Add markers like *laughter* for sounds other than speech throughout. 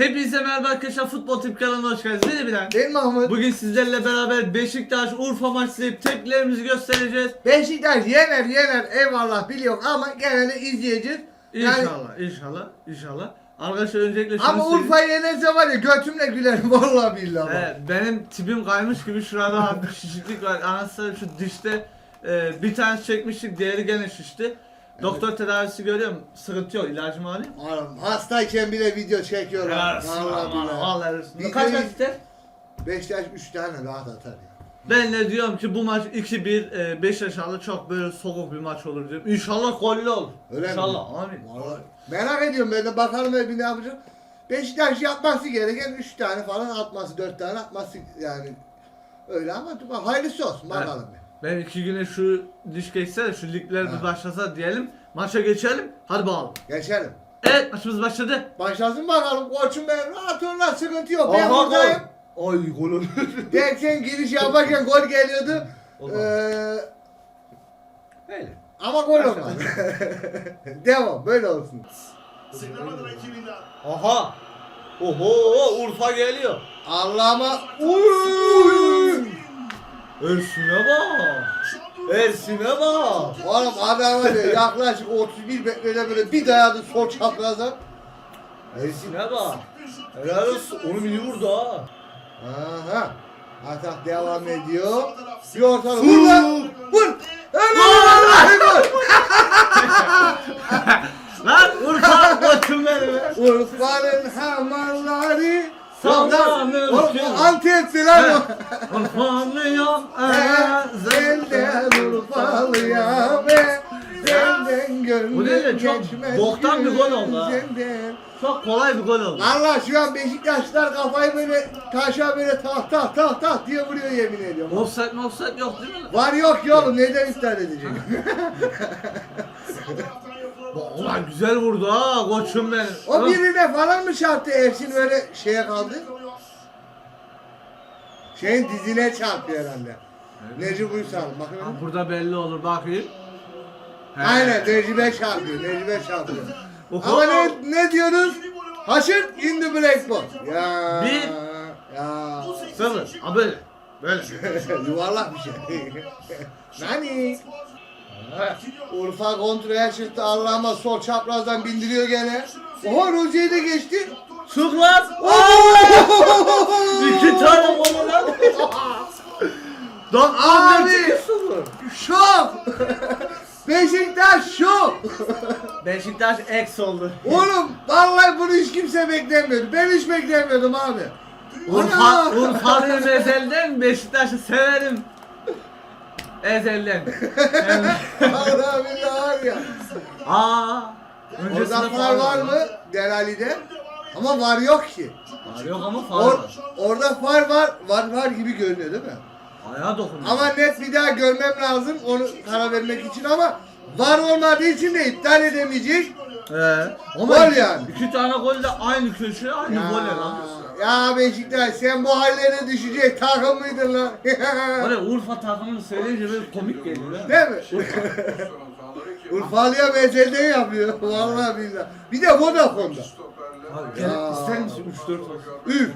Hepinize merhaba arkadaşlar futbol tip kanalına hoş geldiniz. Beni bilen. Mi Mahmut? Bugün sizlerle beraber Beşiktaş Urfa maçı izleyip tepkilerimizi göstereceğiz. Beşiktaş yener yener eyvallah biliyorum ama gene de izleyeceğiz. Yani, İnşallah, inşallah, inşallah. Arkadaşlar öncelikle şunu ama söyleyeyim. Urfa yenerse var ya götümle gülerim vallahi billahi. He, benim tipim kaymış gibi şurada hafif şişiklik var. Anasını şu dişte e, bir tane çekmiştik, diğeri gene şişti. Doktor tedavisi görüyorum. Sıkıntı yok. İlacımı alayım. Oğlum hastayken bile video çekiyorlar. Vallahi billahi. Vallahi. Bir Kaç kaç ister? Beşiktaş 3 tane rahat atar ya. Ben de diyorum ki bu maç 2-1 e, Beşiktaş alır çok böyle soğuk bir maç olur diyorum. İnşallah gollü olur. Öyle mi? İnşallah. Amin. Vallahi. Merak ediyorum ben de bakalım bir ne yapacak. Beşiktaş yapması gereken 3 tane falan atması 4 tane atması yani. Öyle ama dur- hayırlısı olsun bakalım. bir. Ben iki güne şu diş geçse de şu ligler bir Ha. başlasa diyelim. Maça geçelim. Hadi bakalım. Geçelim. Evet maçımız başladı. Başlasın bakalım koçum ben rahat ol lan sıkıntı yok. ben buradayım. Ay gol olur. *laughs* Derken giriş yaparken gol geliyordu. Olmaz. Ee, Öyle. ama gol olmadı. *laughs* Devam böyle olsun. Sıkılmadı rakibinden. Aha. Oho Urfa geliyor. Allah'ıma Uy! Ersin'e bak. Ersin'e bak. Oğlum adam var ya yaklaşık 31 metrede böyle bir dayadı sol çapraza. Ersin'e bak. Helal olsun. Onu iyi vurdu ha. Aha. Atak devam ediyor. Bir ortalık. Vur lan. Vur. Helal *laughs* olsun. Lan Urfa koçum benim. be. Hamalları. Sallanır Oğlum o Antep'si lan o. Urfa'lıyım. Senden Urfalıya ve senden gönlüm Bu ne de çok geçmez boktan bir gol oldu ha. Çok kolay bir gol oldu. Valla şu an Beşiktaşlar kafayı böyle taşa böyle tah tah tah tah diye vuruyor yemin ediyorum. Offside mi offside yok değil mi? Var yok oğlum neden iptal edecek? *laughs* Ulan güzel vurdu ha koçum benim. o birine falan mı çarptı Ersin öyle şeye kaldı? Şeyin dizine çarptı herhalde. Necip Uysal Ha, bakın. burada belli olur bakayım. He. Aynen Necip'e çarpıyor. Necip'e çarpıyor. Oho. Ama ne, ne diyoruz? Haşır in the blackboard. Ya. Bir. Ya. Sıfır. Ha böyle. Böyle. *laughs* Yuvarlak bir şey. *laughs* Nani? Urfa kontraya çıktı Allah'ıma sol çaprazdan bindiriyor gene. Oha Rozi'ye de geçti. Çık lan. *laughs* İki tane gol lan. *laughs* Dakika Abi. 1-0. Şok. Beşiktaş şok. Beşiktaş ex oldu. Oğlum vallahi bunu hiç kimse beklemiyordu. Ben hiç beklemiyordum abi. Urfa! Urfa'nın ezelden Beşiktaş'ı severim. Ezelden. Evet. Allah billahi ya. Aa. Orada Öncesinde far var mı? Delali'de. Ama var yok ki. Var yok ama far Or, var. orada far var, var var gibi görünüyor değil mi? Ayağa dokundu. Ama net bir daha görmem lazım onu karar vermek için ama var olmadığı için de iptal edemeyecek. Ee, ama iki, yani. iki tane gol de aynı köşe aynı gol lan. Ya Beşiktaş sen bu hallere düşecek takım mıydın lan? *laughs* Ya Urfa takımını söyleyince böyle komik geliyor. ha. Değil mi? *laughs* Urfalı'ya bezelden yapıyor. *laughs* Vallahi billahi. Bir de Vodafone'da. Abi, gel, ister misin 3-4 olsun? Üf.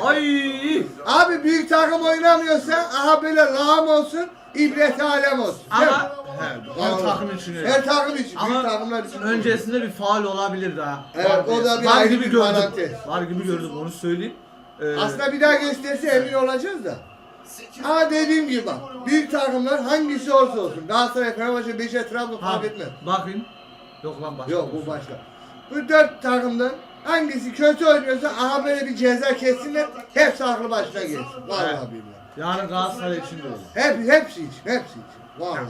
Ay! Abi büyük takım oynamıyorsa aha böyle lağım olsun, ibret alem olsun. Değil mi? Ama he, her takım için. Her takım için, büyük Ama takımlar için. öncesinde bir faal olabilir daha. Evet, Var o da bir Var ayrı gibi bir gördüm. parantez. Var gibi gördüm onu söyleyeyim. Ee, Aslında bir daha gösterse emin olacağız da. Ama dediğim gibi bak, büyük takımlar hangisi olursa olsun. Galatasaray, Fenerbahçe, Beşiktaş, Trabzon ha, fark etmez. bakayım. Yok lan başka. Yok bu başka. Bu dört takımdan hangisi kötü oynuyorsa aha böyle bir ceza kessinler. Hepsi aklı başına gelsin. Vallahi billahi. Yani Galatasaray için de öyle. Hep, hepsi için, hepsi için. Vallahi.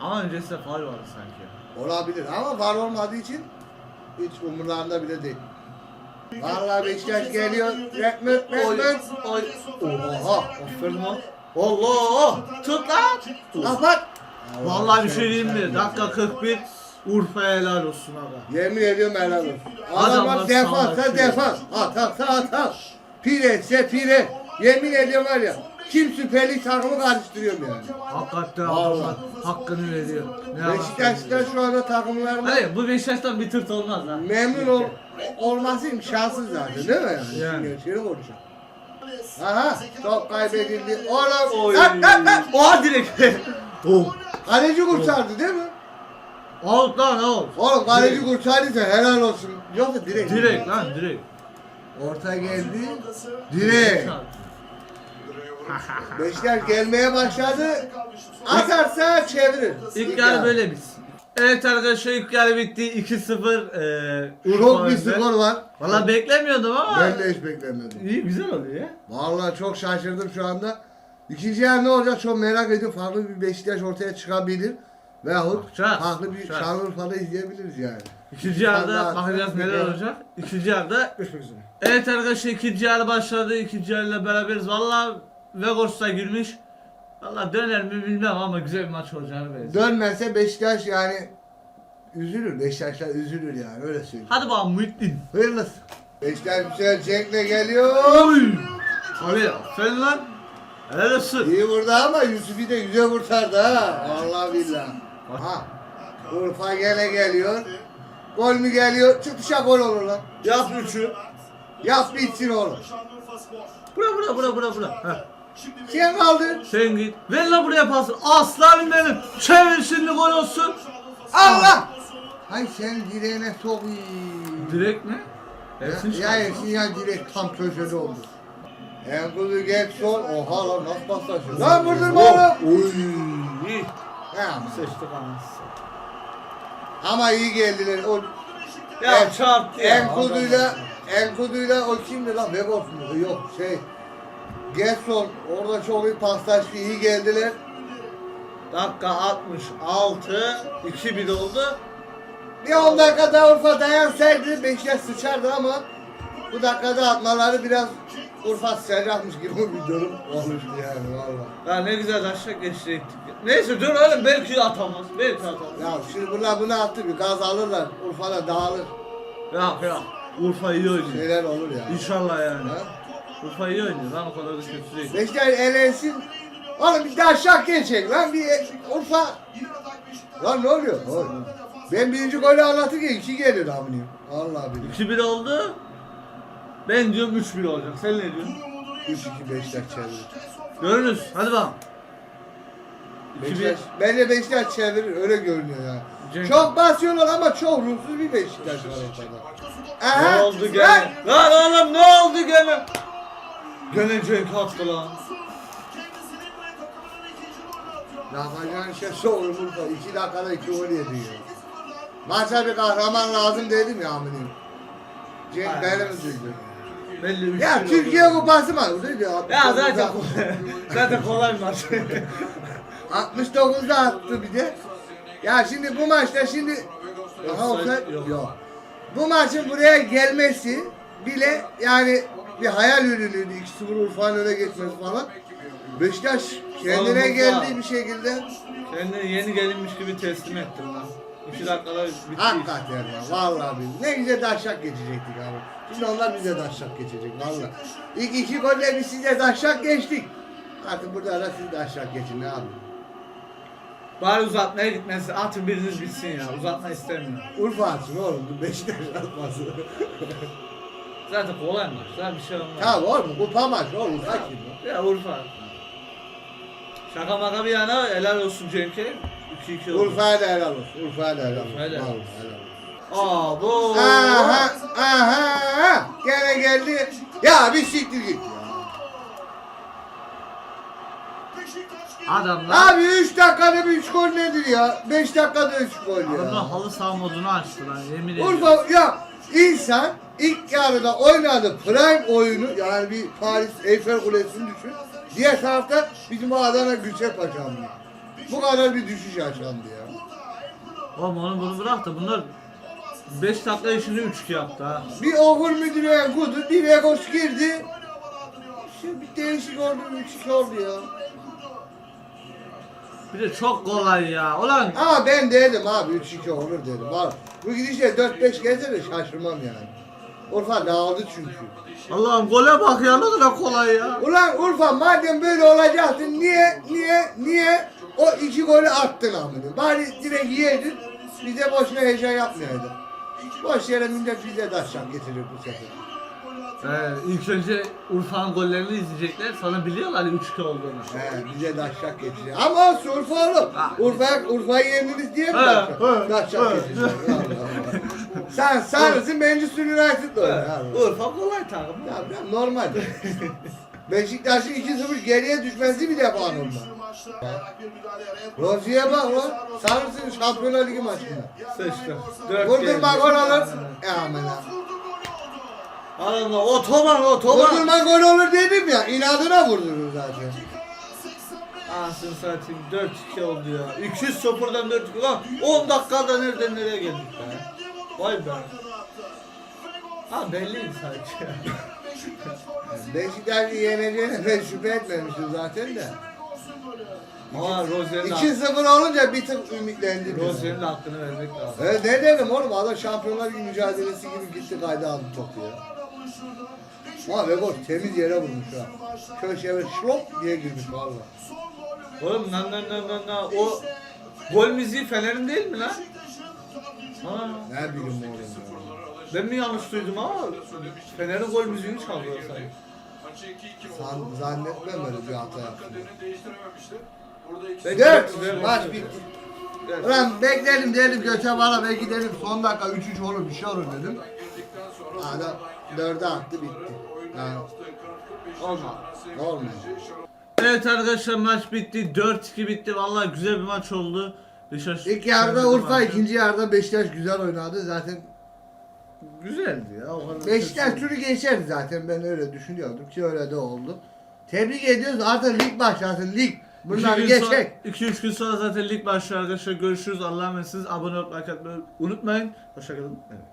Ama öncesinde faal vardı sanki. Olabilir ama var olmadığı için hiç umurlarında bile değil. Vallahi Beşiktaş geliyor. Rekmet, oy. Oha. Aferin lan. Allah! Tut lan! Kapat. Vallahi bir şey diyeyim mi? Dakika 41 Urfa'ya helal olsun aga. Yemin ediyorum helal olsun. Adamlar Adamlar defansa savaşıyor. defans. Ataksa atak. Pire ise pire. Yemin ediyorum var ya. Kim Süper Lig takımı karıştırıyorum yani. Hakikaten adamlar hakkını veriyor. Ne Beşiktaş'ta şu anda takımlarına Hayır bu Beşiktaş'tan bir tırt olmaz ha. memnun ol, olması imkansız zaten değil mi yani? Yani. Gerçeğini konuşalım. Aha top kaybedildi. Oğlum Oy. lan lan lan. Oha direkt. *laughs* oh. Kaleci kurtardı değil mi? Out lan out. Oğlum kaleci kurtardıysa helal olsun. Yoksa direkt. Direkt lan direkt. Orta geldi. Direkt. *laughs* Beşiktaş gelmeye başladı. Atarsa çevirir. İlk yarı böyle bitsin. Evet arkadaşlar ilk yarı bitti 2-0. Eee Çok bir skor var. Valla beklemiyordum ama. Ben de hiç beklemiyordum. İyi güzel oluyor ya. Vallahi çok şaşırdım şu anda. İkinci yer ne olacak çok merak ediyorum. Farklı bir Beşiktaş ortaya çıkabilir. Veyahut Bakacağız, farklı bir bakacağız. Şanlıurfa'da izleyebiliriz yani. İkinci yarıda bakacağız neler olacak. İkinci yarıda. Evet arkadaşlar ikinci yarı başladı. İkinci yarıyla beraberiz. Valla Vegors da girmiş. Valla döner mi bilmem ama güzel bir maç olacağını benziyor. Dönmezse Beşiktaş yani üzülür. Beşiktaşlar üzülür yani öyle söyleyeyim. Hadi bakalım Muhittin. Hayırlısı. Beşiktaş güzel Cenk'le geliyor. Oy! Abi aferin lan. Helal olsun. İyi vurdu ama Yusuf'i de güzel kurtardı ha. Vallahi billahi. Ha. Urfa gene geliyor. Gol mü geliyor? Çıkışa gol olur lan. Yap üçü. Yap bitsin oğlum. Bura bura bura bura bura. Heh. Sen kaldı. Sen git. Ver lan buraya pasını. Aslanım benim. Çevir şimdi gol olsun. Allah! Hay sen direğine sokayım. Direkt mi? Ya, Ersin ya Ersin ya direkt tam köşede oldu. Enkudu geç sol. Oha lan nasıl paslaşıyor? Lan vurdurma oğlum. Oy. İyi. Ya, Sıçtık anasını. ama iyi geldiler. O Ya En- çarptı ya. Enkuduyla Enkuduyla o kimdi lan? Vegos mu? Yok şey. Gerson orada çok iyi paslaştı. iyi geldiler. Dakika 66. 2-1 oldu. Bir 10 dakika daha Urfa dayansaydı Beşiktaş sıçardı ama bu dakikada atmaları biraz Urfa sıçacakmış gibi bir durum olmuştu yani valla. Ya ne güzel aşağı geçecektik. Neyse dur oğlum belki atamaz. Belki atamaz. Ya şimdi bunlar bunu attı bir gaz alırlar. Urfa'da dağılır. Ya ya. Urfa iyi oynuyor. Şeyler olur yani. İnşallah yani. Ha? Urfa iyi oynuyor lan o kadar da kötü değil. Beşiktaş elensin. Oğlum bir daha şak geçecek lan bir Urfa. Lan ne oluyor? Oy. Ben birinci golü anlatırken iki geliyor aminim. Allah bilir. 2-1 oldu. Ben diyorum 3-1 olacak. Sen ne diyorsun? 3-2 Beşiktaş çevirir. Görürüz. Hadi bakalım. 2-1. Beşiktaş, bence Beşiktaş çevirir öyle görünüyor yani. Cenk- Çok basıyorlar ama çok ruhsuz bir Beşiktaş var ortada. Aha, Ne oldu gene? Lan oğlum ne oldu gene? Gene Cenk attı lan. Yapacağın şey şu Urfa. 2 dakikada 2 gol yedi ya. Maça bir kahraman lazım dedim ya aminim. Cenk Aynen. benim üzüldü. Belli 3 Ya Türkiye kupası mı? Değil mi? Ya zaten *laughs* zaten kolay maç. *laughs* 69'da attı bir de. Ya şimdi bu maçta şimdi Aha offside yok. yok. Bu maçın buraya gelmesi bile yani bir hayal ürünüydü. 2-0 Urfa'nın öne geçmesi falan. Beşiktaş kendine Oğlum, geldi bir şekilde. Kendini yeni gelinmiş gibi teslim ettin lan. 2 dakikada bitti. Hakikaten ya vallahi biz ne güzel daşak geçecektik abi. Şimdi onlar bize daşak geçecek vallahi. İlk iki golle biz size daşak geçtik. Artık burada da siz daşak geçin ne abi. Bari uzatmaya gitmesi. Atın biriniz bitsin ya. Uzatma istemiyorum. Urfa atsın oğlum Beşiktaş atmasın. *laughs* Zaten kolay maç. Zaten bir şey olmaz. ya oğlum kupa maç oğlum Urfa kim ya? Ya Urfa. Şaka maka bir yana helal olsun Cenk'e. 2-2 oldu. Urfa'ya da helal olsun. Urfa'ya da helal olsun. Helal. Vallahi helal olsun. Aa bu. Aha aha gene geldi. Ya bir siktir git ya. Adamlar. Abi 3 dakikada bir 3 gol nedir ya? 5 dakikada 3 gol Adamlar ya. halı saha modunu açtı lan yemin ediyorum. Urfa ya insan ilk yarıda oynadı prime oyunu yani bir Paris Eiffel Kulesi'ni düşün. Diğer tarafta bizim Adana Gülçer Paşa'mdı. Bu kadar bir düşüş yaşandı ya. Oğlum onu bunu bırak da bunlar 5 dakika işini 3-2 yaptı ha. Bir Oğur müdürü kudu, bir Vegos girdi. Şimdi bir değişik oldu, 3-2 oldu ya. Bir de çok kolay ya. Ulan Ama ben dedim abi 3-2 olur dedim. Abi, bu gidişle 4-5 gelse de şaşırmam yani. Urfa dağıldı çünkü. Allah'ım gole bak ya ne kadar kolay ya. Ulan Urfa madem böyle olacaktı niye niye niye o iki golü attın amına? Bari direkt yiyedin. Bize boşuna heyecan yapmayaydın. Boş yere millet bize aşağı getirir bu sefer. Ee, ilk önce Urfa'nın gollerini izleyecekler sonra biliyorlar 3-2 olduğunu. He, bize de aşağı getiriyor. Ama olsun Urfa oğlum. Urfa, Urfa'yı yendiniz diye mi he. getiriyor. Allah Allah. Sen sarısın Manchester United oynuyor. Urfa kolay takım. Ya biraz normal. Beşiktaş'ın 2-0 geriye düşmesi bile normal. Rozi'ye bak o. Sanırsın Şampiyonlar Ligi maçında. Sıçtı. Dört Vurdurma geldi. gol alır. E aman ha. Allah otoban otoban. Vurdurma gol olur dedim ya. İnadına vurdurur zaten. Anasını satayım 4-2 oldu ya. 200 sıfırdan 4-2 lan 10 dakikada nereden nereye geldik be. Vay be. Ha belliydi sanki. *laughs* Beşiktaş'ı yeneceğine ben şüphe etmemiştim zaten de. Ama Rozier'in 2-0 olunca bir tık ümitlendim. Rozier'in hakkını vermek lazım. E ne dedim oğlum adam Şampiyonlar Ligi mücadelesi gibi gitti kayda aldı topu ya. Ama ve gol temiz yere vurmuş ha. Köşeye şlop diye girmiş valla. Oğlum nan nan nan nan nan o gol müziği Fener'in değil mi lan? Ha, Ne bileyim oğlum ya. ben mi yanlış duydum ama Fener'in gol müziğini çalıyor sanki. San, zannetmem öyle bir hata yaptım. Dört maç bitti. Evet. Ulan bekledim dedim göçe bana belki dedim son dakika 3-3 olur bir şey olur dedim. Adam 4'e attı bitti. Yani Olma. olmuyor. Evet arkadaşlar maç bitti. 4-2 bitti. Vallahi güzel bir maç oldu. Beşiktaş İlk yarıda Urfa, ikinci yarıda Beşiktaş güzel oynadı. Zaten güzeldi ya. O kadar Beşiktaş turu geçerdi zaten ben öyle düşünüyordum ki öyle de oldu. Tebrik ediyoruz artık lig başlasın lig. Bunları İki gün sonra- geçecek. 2-3 gün sonra zaten lig başlıyor arkadaşlar. Görüşürüz. Allah'a emanetsiniz. Abone olmayı, like atmayı unutmayın. Hoşçakalın. Evet.